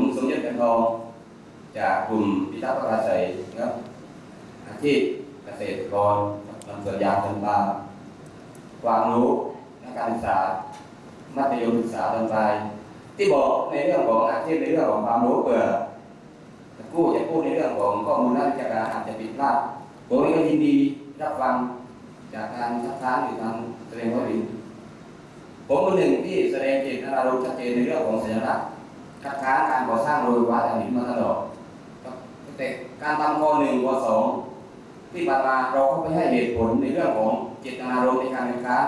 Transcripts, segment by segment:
ผมสมยศกันทองจากกลุ่มพิทักษ์ประชาชัยนะครับอาชีพเกษตรกรทำสวนยางทำปาล์มความรู้ในการศึกษา มัธยมศึกษาตอนปลายที่บอกในเรื่องของอาชีพในเรื่องของความรู้เผื่อจะพูดจะพูดในเรื่องของข้อมูลด้านวิชาการอาจจะผิดพลาดผมเองก็ยินดีรับฟังจากการทักท้านหรือทางแสดงความเห็นผมคนหนึ่งที่แสดงเจตนารมณ์ชัดเจนในเรื่องของสัญลักษณ์ คัดค้านการก่อสร้างโรงไฟฟ้าถ่านหินมาตลอดตั้งแต่การทำข้อหนึ่งข้อสองที่ผ่านมาเราก็ไม่ให้เหตุผลในเรื่องของเจตนารมณ์ในการคัดค้าน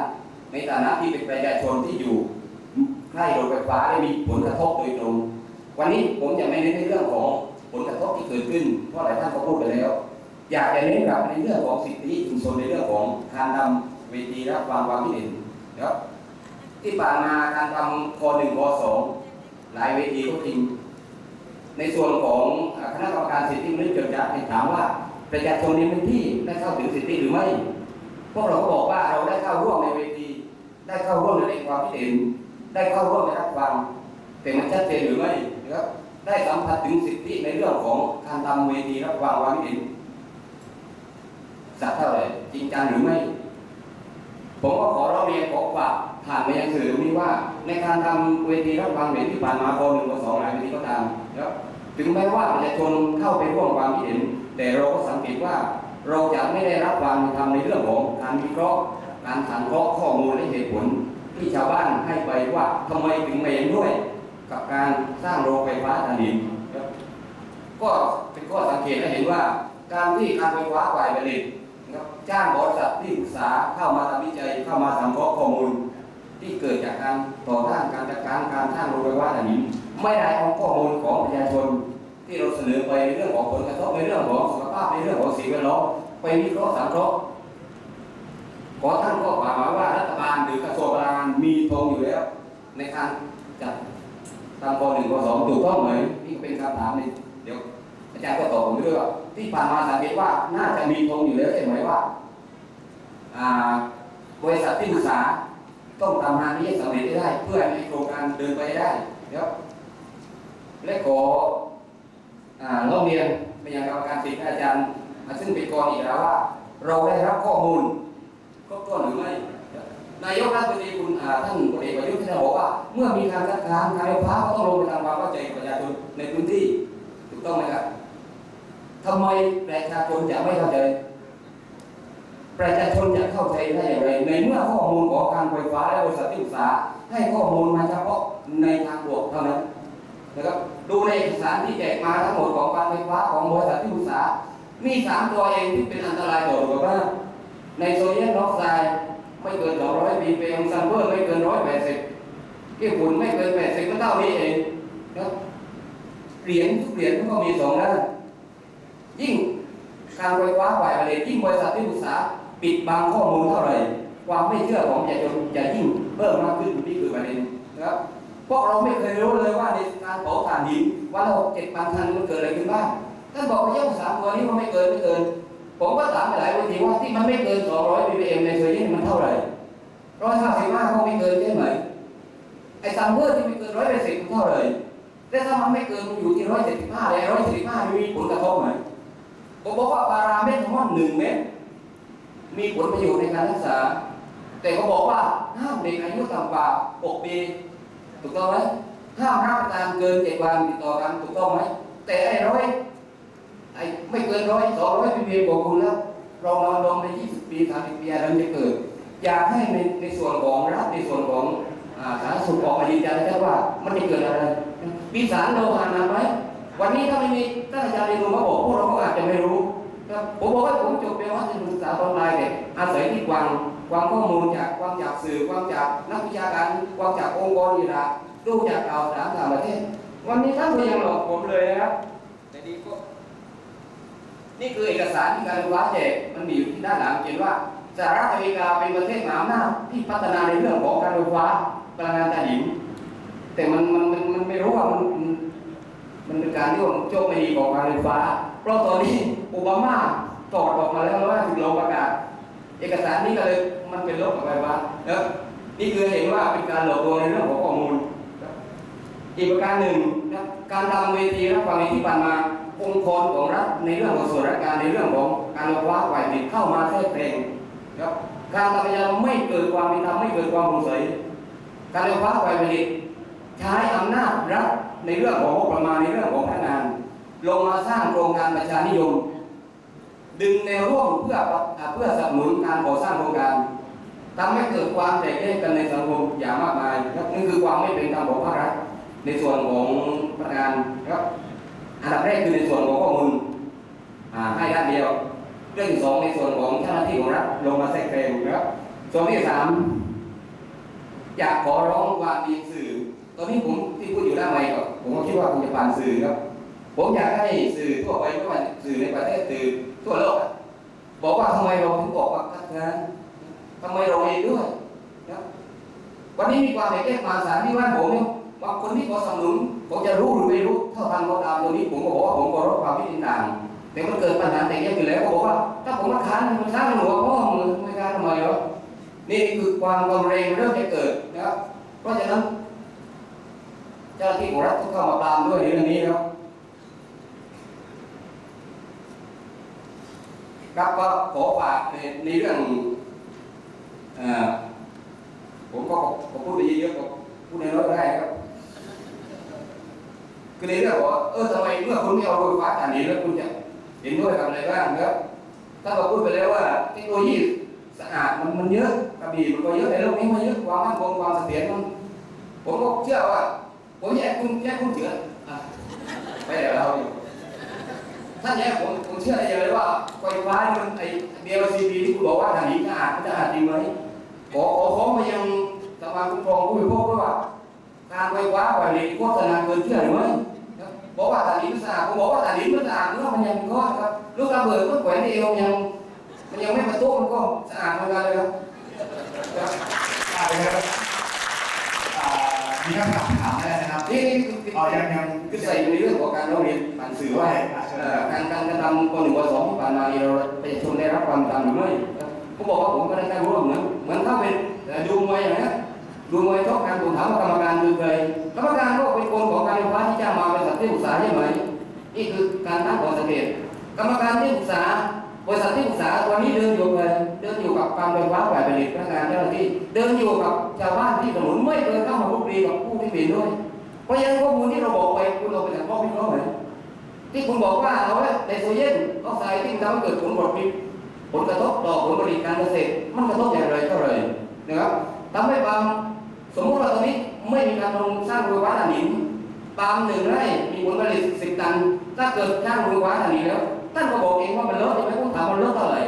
ในฐานะที่เป็นประชาชนที่อยู่ใกล้โรงไฟฟ้าได้มีผลกระทบโดยตรง วันนี้ผมจะไม่เน้นในเรื่องของผลกระทบที่เกิดขึ้นเพราะหลายท่านก็พูดไปแล้ว อยากจะเน้นกลับในเรื่องของสิทธิชุมชนในเรื่องของการนำเวทีรับฟังความคิดเห็นนะครับที่ผ่านมาการทำคอหนึ่งคอสอง หลายเวทีก็จริง ในส่วนของคณะกรรมการสิทธิมนุษยชนจะถามว่าประชาชนในพื้นที่ได้เข้าถึงสิทธิหรือไม่ พวกเราก็บอกว่าเราได้เข้าร่วมในเวที ได้เข้าร่วมในความคิดเห็น ได้เข้าร่วมในรับฟังแต่มันชัดเจนหรือไม่นะครับได้สัมผัสถึงสิทธิในเรื่องของการทำเวทีรับฟังความคิดเห็นสักเท่าไหร่จริงจังหรือไม่ ผมก็ขอร้องเรียนขอฝากผ่านไปยังสื่อตรงนี้ว่า ในการทำเวทีรับฟังเห็นที่ผ่านมาคนหนึ่งคนสองหลายเวทีก็ตามครับถึงแม้ว่าประชาชนเข้าไปร่วมความคิดเห็น แต่เราก็สังเกตว่าเราจะไม่ได้รับความเป็นธรรมในเรื่องของการวิเคราะห์ การสังเคราะห์ข้อมูลและเหตุผล ที่ชาวบ้านให้ไปว่าทำไมถึงไม่เห็นด้วย กับการสร้างโรงไฟฟ้าถ่านหินก็เป็นข้อสังเกตและเห็นว่า การที่การไฟฟ้าฝ่ายผลิตนะครับจ้างบริษัทที่ปรึกษาเข้ามาทำวิจัยเข้ามาสังเคราะห์ข้อมูล ที่เกิดจากการต่อต้านการจัดการการสร้างโรงไฟฟ้าถ่านหิน ไม่ได้เอาข้อมูลของประชาชน ที่เราเสนอไปในเรื่องของผลกระทบในเรื่องของสุขภาพในเรื่องของสิ่งแวดล้อมไปวิเคราะห์สังเคราะห์ขอท่านก็กล่าวหาว่ารัฐบาลหรือกระทรวงพลังงานมีธงอยู่แล้ว ในการจัดตามปหนึ่งปสองถูกต้องไหมนี่เป็นคำถามนี่เดี๋ยวอาจารย์ก็ตอบผมด้วยว่าที่ผ่านมาสังเกตว่าน่าจะมีธงอยู่แล้วใช่ไหมว่าบริษัทที่ปรึกษา ต้องทำงานนี้ให้สำเร็จได้ เพื่อให้โครงการเดินไปได้เดี๋ยวและขออ่าร้องเรียนไปยังกรรมการสิทธิอาจารย์อ่าซึ่งเป็นกรอีกแล้วว่า เราได้รับข้อมูลครบถ้วนหรือไม่นายกรัฐมนตรีคุณอ่าท่านพลเอกประยุทธ์ท่านบอกว่า เมื่อมีการคัดค้านการไฟฟ้าก็ต้องลงไปทำความเข้าใจกับประชาชนในพื้นที่ถูกต้องไหมครับทำไมประชาชนจะไม่เข้าใจ ประชาชนจะเข้าใจได้อย่างไร ในเมื่อข้อมูลของการไฟฟ้าและบริษัทที่ปรึกษา ให้ข้อมูลมาเฉพาะในทางบวกเท่านั้นนะครับดูในเอกสารที่แจกมาทั้งหมดของการไฟฟ้าของบริษัทที่ปรึกษา มีสามตัวเองที่เป็นอันตรายต่อสุขภาพในโซเดียมออกไซด์ไม่เกิน 200ปีเปมซัลเฟอร์ไม่เกิน 180ที่ฝุ่นไม่เกิน 80ก็เท่านี้เองนะเหรียญทุกเหรียญก็มีสองด้านยิ่งการไฟฟ้าฝ่ายผลิตยิ่งบริษัทที่ปรึกษา ปิดบังข้อมูลเท่าไหร่ ความไม่เชื่อของประชาชนจะยิ่งเพิ่มมากขึ้นนี่คือประเด็นนะครับเพวกเราไม่เคยรู้เลยว่าในการเผาถ่านหินวันละหกเจ็ดพันตันมันเกิดอะไรขึ้นบ้างท่านบอกว่าย่อมสามตัวนี้มันไม่เกินไม่เกิน ผมก็ถามไปหลายวันทีว่าที่มันไม่เกิน200 ppm ในโซเดียมมันเท่าไหร่ร้อยห้าสิบห้าก็ไม่เกินใช่ไหมไอ้ซัมเมอร์ที่ไม่เกินร้อยแปดสิบมันเท่าไหร่แต่ถ้ามันไม่เกินมันอยู่ที่ร้อยเจ็ดสิบห้าเลยร้อยเจ็ดสิบห้ามีผลกระทบไหมผมบอกว่าปาราเมตรทั้งหมดหนึ่งเมตร มีผลประโยชน์ในการรักษา แต่เขาบอกว่าห้ามเด็กอายุต่ำกว่า 6 ปี ถูกต้องไหมห้ามรับประทานเกินเจ็ดวันติดต่อกันถูกต้องไหมแต่ไอ้ร้อยไอ้ไม่เกินร้อยสองร้อยปีบอกคุณแล้วเรานอนลงในยี่สิบปีสามสิบปีอะไรมันจะเกิด อยากให้ในในส่วนของรัฐในส่วนของสาธารณสุขออกมายืนยันนะครับว่ามันจะเกิดอะไรมีสารโลหะนักไหมวันนี้ถ้าไม่มีท่านอาจารย์เรนูมาบอกพวกเราก็อาจจะไม่รู้ ครับผมบอกว่าผมจบเป็นวัฒนศึกษาออนไลน์เนี่ยอาศัยที่กวางกวางข้อมูลจากกวางจากสื่อกวางจากนักวิชาการกวางจากองค์กรอิสระดูจากข่าวสารต่างประเทศ วันนี้ท่านก็ยังหลอกผมเลยนะครับแต่ดีก็นี่คือเอกสารที่การไฟฟ้าแจกมันมีอยู่ที่ด้านหลังเขียนว่าสหรัฐอเมริกาเป็นประเทศมหาอำนาจที่พัฒนาในเรื่องของการไฟฟ้าพลังงานถ่านหิน แต่มันมันมันมันไม่รู้ว่ามันมันเป็นการที่ว่าโชคไม่ดีของการไฟฟ้า เพราะตอนนี้โอบามาตอดออกมาแล้วว่าถึงลงประกาศ เอกสารนี้ก็เลยมันเป็นลบกับไฟฟ้าแล้วนี่คือเห็นว่าเป็นการหลอกลวงในเรื่องของข้อมูล อีกประการหนึ่งนะการทำเวทีรับฟังที่ผ่านมาองค์กรของรัฐในเรื่องของส่วนราชการในเรื่องของการลดว่าไหวผิดเข้ามาแทรกแซงครับการทำพยายาไม่เกิดความเป็นธรรมไม่เกิดความโปร่งใสการลดว่าไหวผิดใช้อำนาจรัฐในเรื่องของงบประมาณในเรื่องของพนักงาน ลงมาสร้างโครงการประชานิยม ดึงแนวร่วมเพื่อเพื่อสนับสนุนการก่อสร้างโครงการทำให้เกิดความแตกแยกกันในสังคมอย่างมากมายครับนี่คือความไม่เป็นธรรมของภาครัฐในส่วนของพนักงานครับอันดับแรกคือในส่วนของข้อมูลอ่าให้ด้านเดียว เรื่องที่สองในส่วนของเจ้าหน้าที่ของรัฐลงมาแทรกแซงนะครับส่วนที่สามอยากขอร้องความดีสื่อ ตอนนี้ผมที่พูดอยู่ด้านในก็ผมก็คิดว่าคงจะผ่านสื่อครับ ผมอยากให้สื่อทั่วไปไม่ว่าสื่อในประเทศสื่อทั่วโลกบอกว่าทำไมเราถึงบอกว่าคัดค้านทำไมเราเองด้วยนะวันนี้มีความแตกแยกมาสารที่บ้านผมเนี่ยบางคนที่ขอสนับสนุนผมจะรู้หรือไม่รู้เท่าทันก็ตามตัวนี้ผมก็บอกว่าผมก็รับความคิดเห็นต่างแต่มันเกิดปัญหาแตกแยกอยู่แล้วก็บอกว่า ถ้าผมมาค้านมันสร้างหลวพ่อมือไม่ค้านทำไมเหรอนี่คือความกังเรงเริ่มจะเกิดนะครับเพราะฉะนั้นเจ้าหน้าที่ของรัฐต้องเข้ามาตามด้วยเรื่องนี้ครับ ครับก็ขอฝากในเรื่องอผมก็ผมพูดไปเยอะๆก็พูดในน้อยๆก็ได้ครับคือในเรื่องว่าเออทำไมเมื่อคุณไม่เอารงไฟฟ้าฐานหินแล้วคุณจะเห็นด้วยกับอะไรบ้างครับถ้าเราพูดไปแล้วว่าเทคโนโลยีสะอาดมันมันเยอะกระบี่มันก็เยอะในโลกนี้มันเยอะความมั่นคงความเสถียรมันผมก็เชื่อว่าผมอยากคุณแค่คุณเถื่อนอ่ไปเดี๋ยวเราอยู่ ท่านเนี่ยผมผมเชื่อได้เลยว่าไฟฟ้านี่มันไอเดียวซีพีที่คุณบอกว่าทางนี้สะอาดมันจะสะอาดจริงไหมขอขอฟ้องไปยังสภาคุ้มครองผู้บริโภคด้วยว่าการไฟฟ้าแบบนี้โฆษณาเกินเชื่อหรือไม่ครับบอกว่าทางนี้มันสะอาดผมบอกว่าทางนี้มันสะอาดเมื่อมันยังก้อนครับลูกระเบิดก็แขวนในเอวยังมันยังไม่ประตูมันก็สะอาดเหมือนกันเลยครับครับ อ่าเป็นไงครับอ่า มีคำถามถามได้นะครับ นี่นี่คืออ๋อยังยังคือใส่อยู่ในเรื่องของการร้องเรียนผ่านสื่อว่าเอ่อการการกระทำคนหนึ่งคนสองที่ผ่านมานี่เราประชาชนได้รับความตามหรือไม่ผมบอกว่าผมก็ได้การร่วมเหมือนเหมือนถ้าเป็นดูมวยอย่างนี้ดูมวยชกกันผมถามว่ากรรมการคือใครกรรมการก็เป็นคนของการไฟฟ้าที่จ้างมาเป็นสัตว์ที่ปรึกษาใช่ไหมนี่คือการตั้งข้อสังเกตกรรมการที่ปรึกษาบริษัทที่ปรึกษาตัวนี้เดินอยู่เลยเดิน อยู่กับการไฟฟ้าฝ่ายผลิตพนักงานเจ้าหน้าที่เดินอยู่กับชาวบ้านที่ถนนไม่เคยเข้ามาพูดคุยกับผู้ที่เปลี่ยนด้วย เพราะฉะนั้นข้อมูลที่เราบอกไปคุณเอาไปจากข้อพิเคราะห์ไหมที่คุณบอกว่าเอาไว้ในโซเยนออกไซด์ที่ทำให้เกิดผลผลผลิตผลกระทบต่อผลผลิตการเกษตรมันกระทบอย่างไรเท่าไรนะครับทำให้ปาล์มสมมติว่าตอนนี้ไม่มีการลงสร้างรงไฟฟ้าถ่านหินปาล์มหนึ่งไร่มีผลผลิตสิบตัน ถ้าเกิดสร้างรงไฟฟ้าถ่านหินแล้วท่านก็บอกเองว่ามันลดใช่ไหมผมถามมันลดเท่าไหร่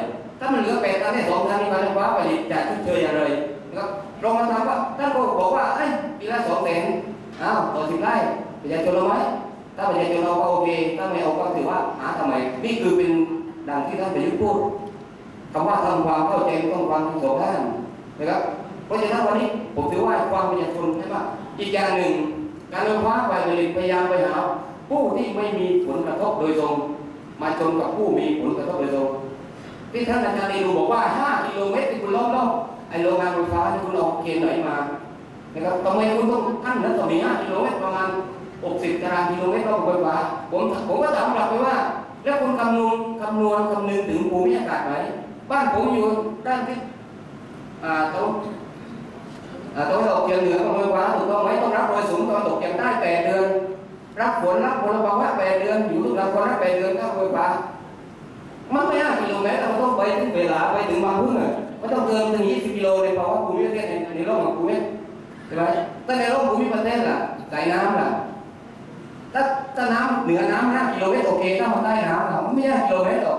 ถ้ามันเหลือแปดตันได้สองตันมีการไฟฟ้าผลิตจะชดเชยอย่างไรนะครับลองมาถามว่าท่านก็บอกว่าไอ้ปีละสองแสนอ้าวต่อสิบไร่ประชาชนเอาไหมถ้าประชาชนเอาก็โอเคถ้าไม่เอาก็ถือว่าหาทำไมนี่คือเป็นดังที่ท่านประยุทธ์พูดคำว่าทำความเข้าใจต้องฟังทั้งสองด้านนะครับเพราะฉะนั้นวันนี้ผมถือว่าความประชาชนใช่ไหมอีกอย่างหนึ่ง การลงว้าไปผลิตพยายามไปหาผู้ที่ไม่มีผลกระทบโดยตรง มาชนกับผู้มีผลกระทบโดยตรง ที่ท่านอาจารย์เอรูบอกว่า 5 กิโลเมตรที่คุณล้อมรอบไอ้โรงงานไฟฟ้าที่คุณเอาเกณฑ์ไหนมานะครับทำไมคุณต้องท่านนั้นต้องมี5กิโลเมตรประมาณ 60ตารางกิโลเมตรรอบไฟฟ้าผมผมก็ถามกลับไปว่า แล้วคุณคำนวณคำนวณคำนึงถึงภูมิอากาศไหมบ้านผมอยู่ด้านทิศอ่าตรงอ่าตรงตกเฉียงเหนือของไฟฟ้าถูกต้องไหมต้องรับมรสุมตอนตกเฉียงใต้แปดเดือนรับฝนรับมลภาวะแปดเดือนอยู่ทุกลำคนรับแปดเดือนเข้าไฟฟ้ามันไม่ แม้เราต้องไปถึงเวลาไปถึงบางพึ่งอะมันต้องเกินถึงยี่สิบกิโลเลยเพราะว่าภูมิประเทศในในโลกของภูมิใช่ไหมแต่ในโลกภูมิประเทศล่ะใจน้ำล่ะถ้าถ้าน้ำเหนือน้ำห้ากิโลเมตรโอเคถ้ามาใต้น้ำล่ะมันไม่ห้ากิโลเมตรหรอก